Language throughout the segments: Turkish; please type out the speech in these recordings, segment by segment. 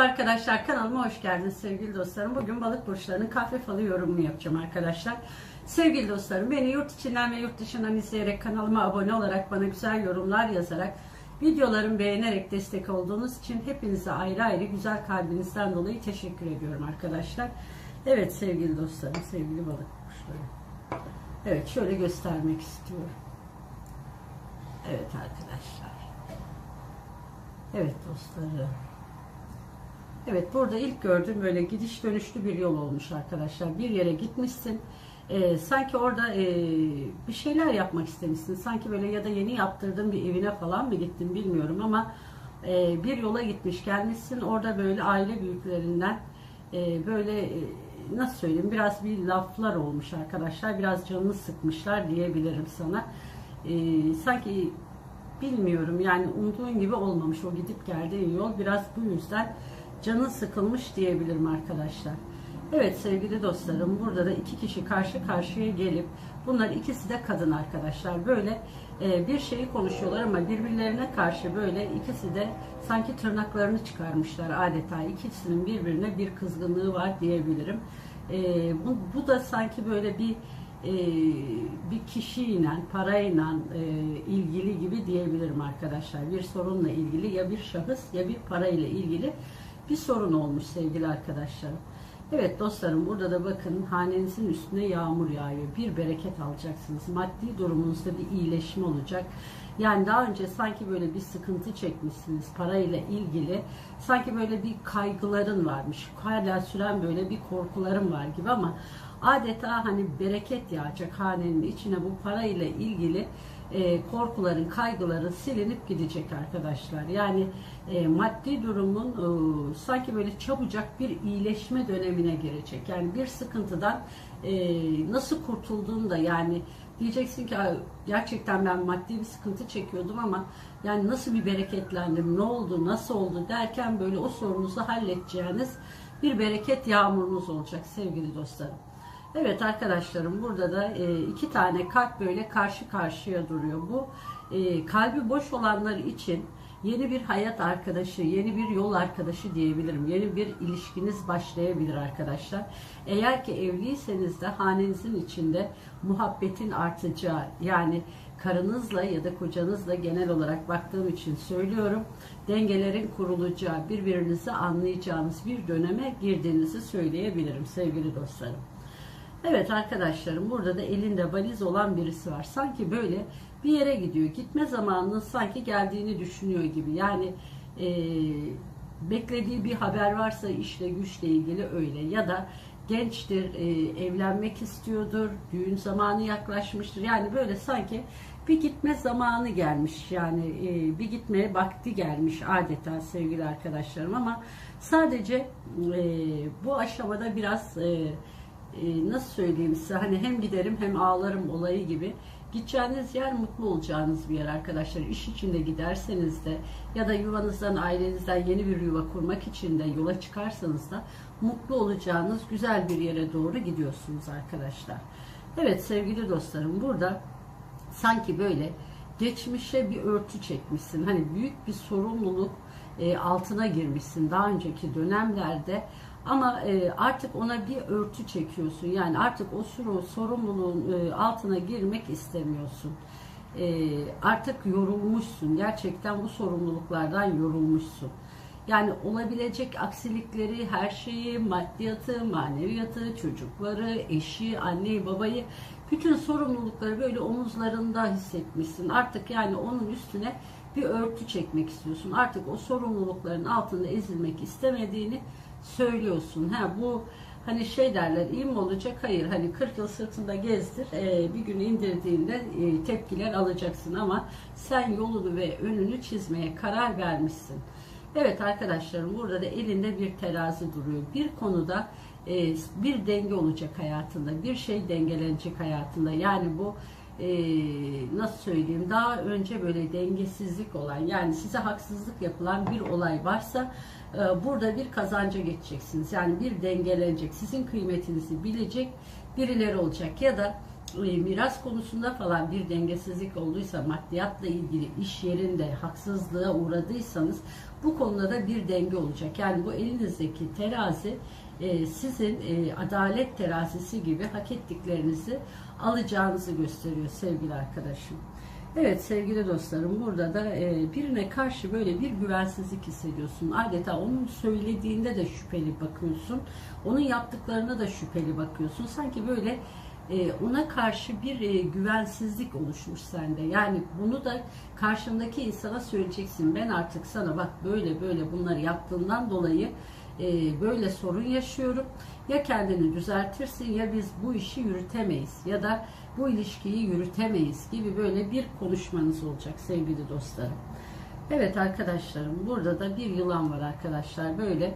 Merhaba arkadaşlar kanalıma hoş geldiniz sevgili dostlarım. Bugün balık burçlarının kahve falı yorumunu yapacağım arkadaşlar. Sevgili dostlarım beni yurt içinden ve yurt dışından izleyerek kanalıma abone olarak bana güzel yorumlar yazarak videolarımı beğenerek destek olduğunuz için hepinize ayrı ayrı güzel kalbinizden dolayı teşekkür ediyorum arkadaşlar. Evet sevgili dostlarım, sevgili balık burçları. Evet şöyle göstermek istiyorum. Evet arkadaşlar. Evet dostlarım. Evet burada ilk gördüğüm böyle gidiş dönüşlü bir yol olmuş arkadaşlar. Bir yere gitmişsin. Ee, sanki orada e, bir şeyler yapmak istemişsin. Sanki böyle ya da yeni yaptırdığın bir evine falan mı gittin bilmiyorum ama e, bir yola gitmiş gelmişsin. Orada böyle aile büyüklerinden e, böyle e, nasıl söyleyeyim biraz bir laflar olmuş arkadaşlar. Biraz canını sıkmışlar diyebilirim sana. E, sanki bilmiyorum yani umduğun gibi olmamış o gidip geldiğin yol. Biraz bu yüzden canın sıkılmış diyebilirim arkadaşlar. Evet sevgili dostlarım burada da iki kişi karşı karşıya gelip bunlar ikisi de kadın arkadaşlar. Böyle e, bir şeyi konuşuyorlar ama birbirlerine karşı böyle ikisi de sanki tırnaklarını çıkarmışlar adeta. ikisinin birbirine bir kızgınlığı var diyebilirim. E, bu, bu da sanki böyle bir e, bir kişiyle, parayla e, ilgili gibi diyebilirim arkadaşlar. Bir sorunla ilgili ya bir şahıs ya bir parayla ilgili bir sorun olmuş sevgili arkadaşlarım. Evet dostlarım burada da bakın hanenizin üstüne yağmur yağıyor. Bir bereket alacaksınız. Maddi durumunuzda bir iyileşme olacak. Yani daha önce sanki böyle bir sıkıntı çekmişsiniz parayla ilgili. Sanki böyle bir kaygıların varmış. Hala süren böyle bir korkuların var gibi ama adeta hani bereket yağacak hanenin içine bu parayla ilgili e, korkuların, kaygıların silinip gidecek arkadaşlar. Yani e, maddi durumun e, sanki böyle çabucak bir iyileşme dönemine girecek. Yani bir sıkıntıdan nasıl kurtulduğunu da yani diyeceksin ki gerçekten ben maddi bir sıkıntı çekiyordum ama yani nasıl bir bereketlendim, ne oldu, nasıl oldu derken böyle o sorunuzu halledeceğiniz bir bereket yağmurunuz olacak sevgili dostlarım. Evet arkadaşlarım burada da e, iki tane kalp böyle karşı karşıya duruyor. Bu e, kalbi boş olanlar için yeni bir hayat arkadaşı, yeni bir yol arkadaşı diyebilirim. Yeni bir ilişkiniz başlayabilir arkadaşlar. Eğer ki evliyseniz de hanenizin içinde muhabbetin artacağı yani karınızla ya da kocanızla genel olarak baktığım için söylüyorum. Dengelerin kurulacağı, birbirinizi anlayacağınız bir döneme girdiğinizi söyleyebilirim sevgili dostlarım. Evet arkadaşlarım burada da elinde valiz olan birisi var. Sanki böyle bir yere gidiyor. Gitme zamanının sanki geldiğini düşünüyor gibi. Yani e, beklediği bir haber varsa işle güçle ilgili öyle. Ya da gençtir, e, evlenmek istiyordur, düğün zamanı yaklaşmıştır. Yani böyle sanki bir gitme zamanı gelmiş. Yani e, bir gitmeye vakti gelmiş adeta sevgili arkadaşlarım. Ama sadece e, bu aşamada biraz... E, e, nasıl söyleyeyim size hani hem giderim hem ağlarım olayı gibi gideceğiniz yer mutlu olacağınız bir yer arkadaşlar. İş içinde giderseniz de ya da yuvanızdan ailenizden yeni bir yuva kurmak için de yola çıkarsanız da mutlu olacağınız güzel bir yere doğru gidiyorsunuz arkadaşlar. Evet sevgili dostlarım burada sanki böyle geçmişe bir örtü çekmişsin. Hani büyük bir sorumluluk e, altına girmişsin daha önceki dönemlerde ama e, artık ona bir örtü çekiyorsun. Yani artık o sürü sorumluluğun e, altına girmek istemiyorsun. E, artık yorulmuşsun. Gerçekten bu sorumluluklardan yorulmuşsun. Yani olabilecek aksilikleri, her şeyi, maddiyatı, maneviyatı, çocukları, eşi, anneyi, babayı, bütün sorumlulukları böyle omuzlarında hissetmişsin. Artık yani onun üstüne bir örtü çekmek istiyorsun. Artık o sorumlulukların altında ezilmek istemediğini söylüyorsun. Ha bu hani şey derler iyi mi olacak? Hayır. Hani 40 yıl sırtında gezdir. E, bir gün indirdiğinde e, tepkiler alacaksın ama sen yolunu ve önünü çizmeye karar vermişsin. Evet arkadaşlarım burada da elinde bir terazi duruyor. Bir konuda e, bir denge olacak hayatında. Bir şey dengelenecek hayatında. Yani bu e, nasıl söyleyeyim daha önce böyle dengesizlik olan yani size haksızlık yapılan bir olay varsa burada bir kazanca geçeceksiniz. Yani bir dengelenecek, sizin kıymetinizi bilecek birileri olacak ya da e, miras konusunda falan bir dengesizlik olduysa, maddiyatla ilgili iş yerinde haksızlığa uğradıysanız bu konuda da bir denge olacak. Yani bu elinizdeki terazi e, sizin e, adalet terazisi gibi hak ettiklerinizi alacağınızı gösteriyor sevgili arkadaşım. Evet sevgili dostlarım burada da e, birine karşı böyle bir güvensizlik hissediyorsun. Adeta onun söylediğinde de şüpheli bakıyorsun. Onun yaptıklarına da şüpheli bakıyorsun. Sanki böyle e, ona karşı bir e, güvensizlik oluşmuş sende. Yani bunu da karşındaki insana söyleyeceksin. Ben artık sana bak böyle böyle bunları yaptığından dolayı böyle sorun yaşıyorum. Ya kendini düzeltirsin ya biz bu işi yürütemeyiz ya da bu ilişkiyi yürütemeyiz gibi böyle bir konuşmanız olacak sevgili dostlarım. Evet arkadaşlarım burada da bir yılan var arkadaşlar böyle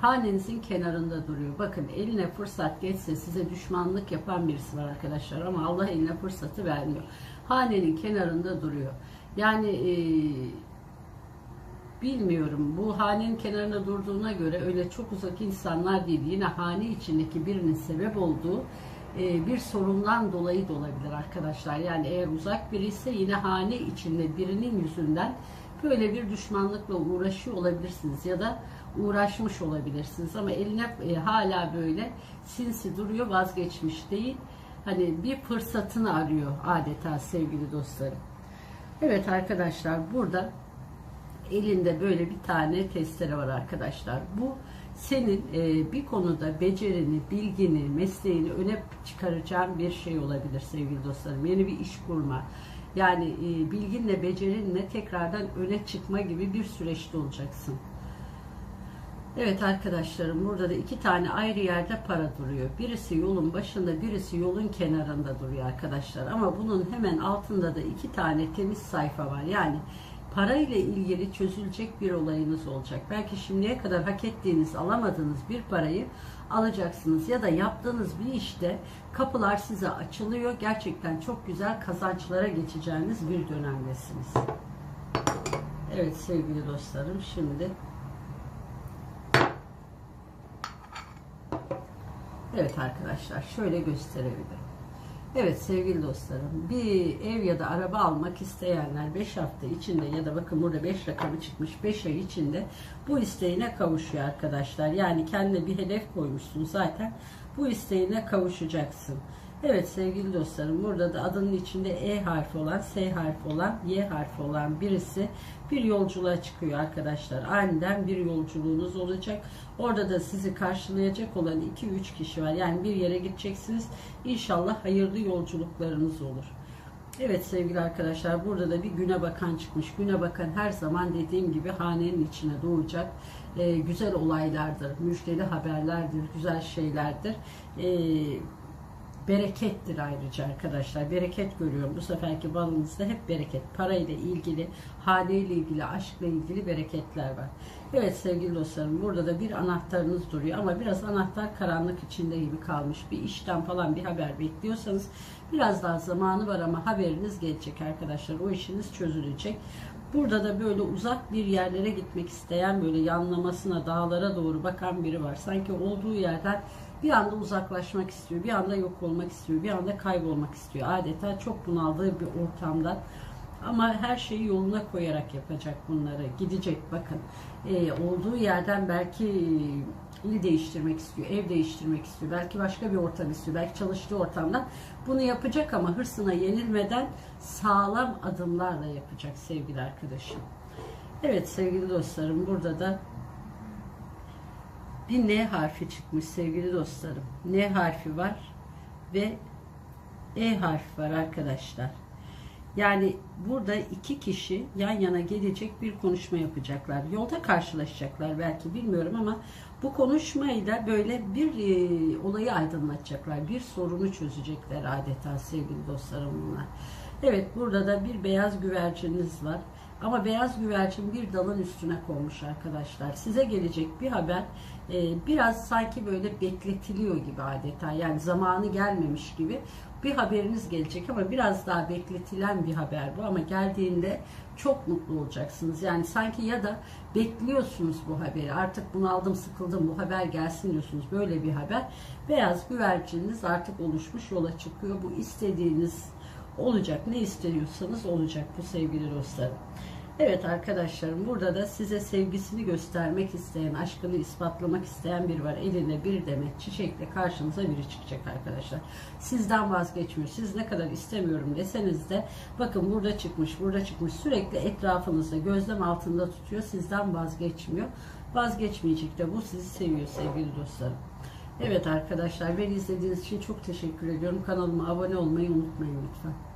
hanenizin kenarında duruyor. Bakın eline fırsat geçse size düşmanlık yapan birisi var arkadaşlar ama Allah eline fırsatı vermiyor. Hanenin kenarında duruyor. Yani e, bilmiyorum bu hanenin kenarında durduğuna göre öyle çok uzak insanlar değil. Yine hane içindeki birinin sebep olduğu e, bir sorundan dolayı da olabilir arkadaşlar. Yani eğer uzak biri ise yine hane içinde birinin yüzünden böyle bir düşmanlıkla uğraşıyor olabilirsiniz ya da uğraşmış olabilirsiniz ama eline e, hala böyle sinsi duruyor vazgeçmiş değil. Hani bir fırsatını arıyor adeta sevgili dostlarım. Evet arkadaşlar burada elinde böyle bir tane testere var arkadaşlar. Bu senin e, bir konuda becerini, bilgini, mesleğini öne çıkaracağın bir şey olabilir sevgili dostlarım. Yeni bir iş kurma. Yani e, bilginle, becerinle tekrardan öne çıkma gibi bir süreçte olacaksın. Evet arkadaşlarım burada da iki tane ayrı yerde para duruyor. Birisi yolun başında, birisi yolun kenarında duruyor arkadaşlar. Ama bunun hemen altında da iki tane temiz sayfa var. Yani para ile ilgili çözülecek bir olayınız olacak. Belki şimdiye kadar hak ettiğiniz, alamadığınız bir parayı alacaksınız ya da yaptığınız bir işte kapılar size açılıyor. Gerçekten çok güzel kazançlara geçeceğiniz bir dönemdesiniz. Evet sevgili dostlarım şimdi Evet arkadaşlar şöyle gösterebilirim. Evet sevgili dostlarım bir ev ya da araba almak isteyenler 5 hafta içinde ya da bakın burada 5 rakamı çıkmış 5 ay içinde bu isteğine kavuşuyor arkadaşlar. Yani kendine bir hedef koymuşsun zaten bu isteğine kavuşacaksın. Evet sevgili dostlarım burada da adının içinde E harfi olan, S harfi olan, Y harfi olan birisi bir yolculuğa çıkıyor arkadaşlar. Aniden bir yolculuğunuz olacak. Orada da sizi karşılayacak olan 2-3 kişi var. Yani bir yere gideceksiniz. İnşallah hayırlı yolculuklarınız olur. Evet sevgili arkadaşlar burada da bir güne bakan çıkmış. Güne bakan her zaman dediğim gibi hanenin içine doğacak. Ee, güzel olaylardır, müjdeli haberlerdir, güzel şeylerdir. Ee, berekettir ayrıca arkadaşlar. Bereket görüyorum. Bu seferki balınızda hep bereket. Parayla ilgili, haliyle ilgili, aşkla ilgili bereketler var. Evet sevgili dostlarım burada da bir anahtarınız duruyor ama biraz anahtar karanlık içinde gibi kalmış. Bir işten falan bir haber bekliyorsanız biraz daha zamanı var ama haberiniz gelecek arkadaşlar. O işiniz çözülecek. Burada da böyle uzak bir yerlere gitmek isteyen böyle yanlamasına dağlara doğru bakan biri var. Sanki olduğu yerden bir anda uzaklaşmak istiyor, bir anda yok olmak istiyor, bir anda kaybolmak istiyor. Adeta çok bunaldığı bir ortamda ama her şeyi yoluna koyarak yapacak bunları. Gidecek bakın. Ee, olduğu yerden belki il değiştirmek istiyor, ev değiştirmek istiyor. Belki başka bir ortam istiyor. Belki çalıştığı ortamdan bunu yapacak ama hırsına yenilmeden sağlam adımlarla yapacak sevgili arkadaşım. Evet sevgili dostlarım burada da bir N harfi çıkmış sevgili dostlarım. N harfi var ve E harfi var arkadaşlar. Yani burada iki kişi yan yana gelecek bir konuşma yapacaklar. Yolda karşılaşacaklar belki bilmiyorum ama bu konuşmayla böyle bir e, olayı aydınlatacaklar. Bir sorunu çözecekler adeta sevgili dostlarım bunlar. Evet burada da bir beyaz güvercininiz var. Ama beyaz güvercin bir dalın üstüne konmuş arkadaşlar. Size gelecek bir haber e, biraz sanki böyle bekletiliyor gibi adeta. Yani zamanı gelmemiş gibi bir haberiniz gelecek ama biraz daha bekletilen bir haber bu. Ama geldiğinde çok mutlu olacaksınız. Yani sanki ya da bekliyorsunuz bu haberi. Artık bunaldım, sıkıldım bu haber gelsin diyorsunuz. Böyle bir haber. Beyaz güvercininiz artık oluşmuş yola çıkıyor. Bu istediğiniz olacak. Ne istiyorsanız olacak bu sevgili dostlarım. Evet arkadaşlarım burada da size sevgisini göstermek isteyen, aşkını ispatlamak isteyen biri var. Elinde bir demet çiçekle karşınıza biri çıkacak arkadaşlar. Sizden vazgeçmiyor. Siz ne kadar istemiyorum deseniz de bakın burada çıkmış, burada çıkmış. Sürekli etrafınızda gözlem altında tutuyor. Sizden vazgeçmiyor. Vazgeçmeyecek de bu sizi seviyor sevgili dostlarım. Evet arkadaşlar beni izlediğiniz için çok teşekkür ediyorum. Kanalıma abone olmayı unutmayın lütfen.